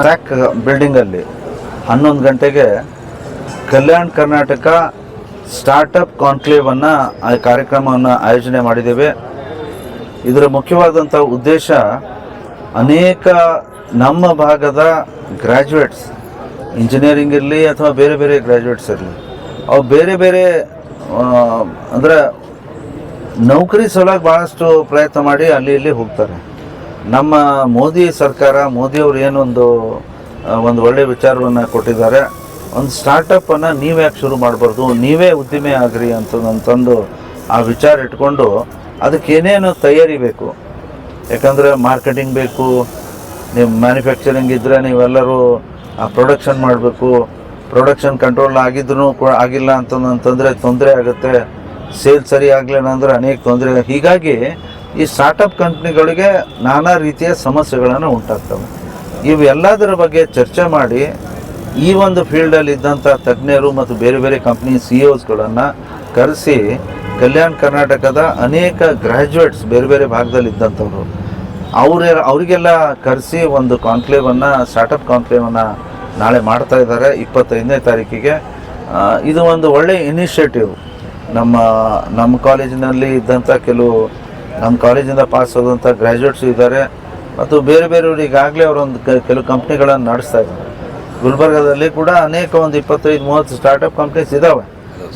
Track ಬಿಲ್ಡಿಂಗಲ್ಲಿ ಹನ್ನೊಂದು ಗಂಟೆಗೆ Kalyana Karnataka startup ಕಾನ್ಕ್ಲೇವನ್ನು, ಆ ಕಾರ್ಯಕ್ರಮವನ್ನು ಆಯೋಜನೆ ಮಾಡಿದ್ದೇವೆ. ಇದರ ಮುಖ್ಯವಾದಂಥ ಉದ್ದೇಶ ಅನೇಕ ನಮ್ಮ ಭಾಗದ ಗ್ರ್ಯಾಜುಯೇಟ್ಸ್ ಇಂಜಿನಿಯರಿಂಗ್ ಇರಲಿ ಅಥವಾ ಬೇರೆ ಬೇರೆ ಗ್ರ್ಯಾಜುಯೇಟ್ಸ್ ಇರಲಿ, ಅವು ಬೇರೆ ಬೇರೆ ಅಂದರೆ ನೌಕರಿ ಸಲುವಾಗಿ ಭಾಳಷ್ಟು ಪ್ರಯತ್ನ ಮಾಡಿ ಅಲ್ಲಿ ಇಲ್ಲಿ ಹೋಗ್ತಾರೆ. ನಮ್ಮ ಮೋದಿ ಸರ್ಕಾರ ಮೋದಿಯವರು ಏನೊಂದು ಒಂದು ಒಳ್ಳೆಯ ವಿಚಾರವನ್ನು ಕೊಟ್ಟಿದ್ದಾರೆ. ಒಂದು ಸ್ಟಾರ್ಟಪ್ಪನ್ನು ನೀವೇ ಯಾಕೆ ಶುರು ಮಾಡಬಾರ್ದು, ನೀವೇ ಉದ್ದಿಮೆ ಆಗ್ರಿ ಅಂತ ಅಂತಂದು ಆ ವಿಚಾರ ಇಟ್ಕೊಂಡು ಅದಕ್ಕೆ ಏನೇನು ತಯಾರಿ ಬೇಕು? ಯಾಕಂದರೆ ಮಾರ್ಕೆಟಿಂಗ್ ಬೇಕು ನೀವು ಮ್ಯಾನುಫ್ಯಾಕ್ಚರಿಂಗ್ ಇದ್ದರೆ ನೀವೆಲ್ಲರೂ ಆ ಪ್ರೊಡಕ್ಷನ್ ಮಾಡಬೇಕು. ಪ್ರೊಡಕ್ಷನ್ ಕಂಟ್ರೋಲ್ ಆಗಿದ್ರೂ ಆಗಿಲ್ಲ ಅಂತಂದ್ರೆ ತೊಂದರೆ ಆಗುತ್ತೆ. ಸೇಲ್ ಸರಿ ಆಗಲಿಲ್ಲ ಅಂದರೆ ಅನೇಕ ತೊಂದರೆ. ಹೀಗಾಗಿ ಈ ಸ್ಟಾರ್ಟಪ್ ಕಂಪ್ನಿಗಳಿಗೆ ನಾನಾ ರೀತಿಯ ಸಮಸ್ಯೆಗಳನ್ನು ಉಂಟಾಗ್ತವೆ. ಇವೆಲ್ಲದರ ಬಗ್ಗೆ ಚರ್ಚೆ ಮಾಡಿ ಈ ಒಂದು ಫೀಲ್ಡಲ್ಲಿ ಇದ್ದಂಥ ತಜ್ಞರು ಮತ್ತು ಬೇರೆ ಬೇರೆ ಕಂಪ್ನಿ ಸಿ ಒಸ್ಗಳನ್ನು ಕರೆಸಿ ಕಲ್ಯಾಣ ಕರ್ನಾಟಕದ ಅನೇಕ ಗ್ರ್ಯಾಜುಯೇಟ್ಸ್ ಬೇರೆ ಬೇರೆ ಭಾಗದಲ್ಲಿ ಇದ್ದಂಥವ್ರು, ಅವ್ರ ಅವರಿಗೆಲ್ಲ ಕರೆಸಿ ಒಂದು ಕಾನ್ಕ್ಲೇವನ್ನು ಸ್ಟಾರ್ಟಪ್ ಕಾನ್ಕ್ಲೇವನ್ನು ನಾಳೆ ಮಾಡ್ತಾ ಇದ್ದಾರೆ ಇಪ್ಪತ್ತೈದನೇ ತಾರೀಕಿಗೆ. ಇದು ಒಂದು ಒಳ್ಳೆಯ ಇನಿಷಿಯೇಟಿವ್ ನಮ್ಮ ನಮ್ಮ ಕಾಲೇಜಿನಲ್ಲಿ ಇದ್ದಂಥ ಕೆಲವು ನಮ್ಮ ಕಾಲೇಜಿಂದ ಪಾಸ್ ಆದಂಥ ಗ್ರ್ಯಾಜುಯೇಟ್ಸು ಇದ್ದಾರೆ. ಮತ್ತು ಬೇರೆ ಬೇರೆಯವರು ಈಗಾಗಲೇ ಅವರೊಂದು ಕೆಲವು ಕಂಪ್ನಿಗಳನ್ನು ನಡೆಸ್ತಾ ಇದ್ದಾರೆ. ಗುಲ್ಬರ್ಗದಲ್ಲಿ ಕೂಡ ಅನೇಕ ಒಂದು ಇಪ್ಪತ್ತೈದು ಮೂವತ್ತು ಸ್ಟಾರ್ಟಪ್ ಕಂಪ್ನೀಸ್ ಇದ್ದಾವೆ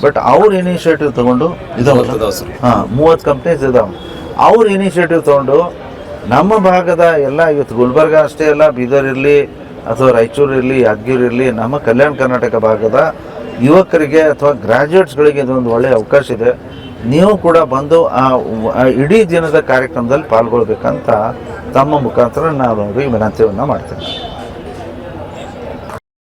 ಬಟ್ ಅವ್ರ ಇನಿಷಿಯೇಟಿವ್ ತೊಗೊಂಡು ಇದಾವೆ ಹಾಂ ಮೂವತ್ತು ಕಂಪ್ನೀಸ್ ಇದ್ದಾವೆ ಅವ್ರ ಇನಿಷಿಯೇಟಿವ್ ತೊಗೊಂಡು ನಮ್ಮ ಭಾಗದ ಎಲ್ಲ ಇವತ್ತು ಗುಲ್ಬರ್ಗ ಅಷ್ಟೇ ಅಲ್ಲ ಬೀದರ್ ಇರಲಿ ಅಥವಾ ರಾಯಚೂರು ಇರಲಿ ಯಾದಗಿರಿ ಇರಲಿ ನಮ್ಮ ಕಲ್ಯಾಣ ಕರ್ನಾಟಕ ಭಾಗದ ಯುವಕರಿಗೆ ಅಥವಾ ಗ್ರ್ಯಾಜುಯೇಟ್ಸ್ಗಳಿಗೆ ಇದೊಂದು ಒಳ್ಳೆಯ ಅವಕಾಶ ಇದೆ. ನೀವು ಕೂಡ ಬಂದು ಆ ಇಡೀ ದಿನದ ಕಾರ್ಯಕ್ರಮದಲ್ಲಿ ಪಾಲ್ಗೊಳ್ಬೇಕಂತ ತಮ್ಮ ಮುಖಾಂತರ ನಾನು ಅವರಿಗೆ ವಿನಂತಿಯನ್ನು ಮಾಡ್ತೇನೆ.